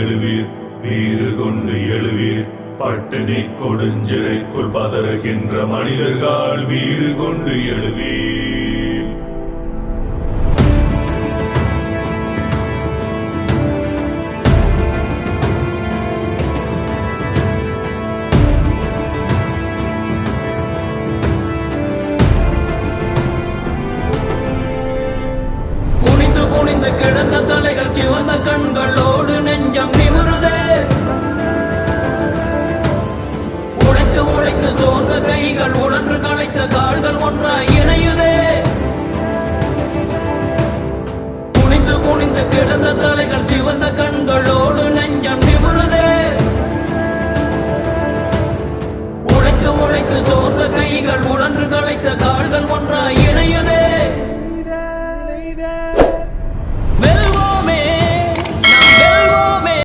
எழுவீர் வீறு கொண்டு எழுவீர். பட்டினி கொடுஞ்சிறைக்குள் பதறுகின்ற மனிதர்கள் வீறு கொண்டு எழுவீர். குனிந்து குனிந்து கிடந்த தலைகள் சிவன் கைகள் உழன்று களைத்த கால்கள் ஒன்றாய் இணையுதே. குனிந்து குனிந்து கிடந்த தலைகள் சிவந்த கண்களோடு நெஞ்சம் நிமிருதே. உழைத்து உழைத்து சோர்ந்த கைகள் உழன்று களைத்த கால்கள் ஒன்றாய்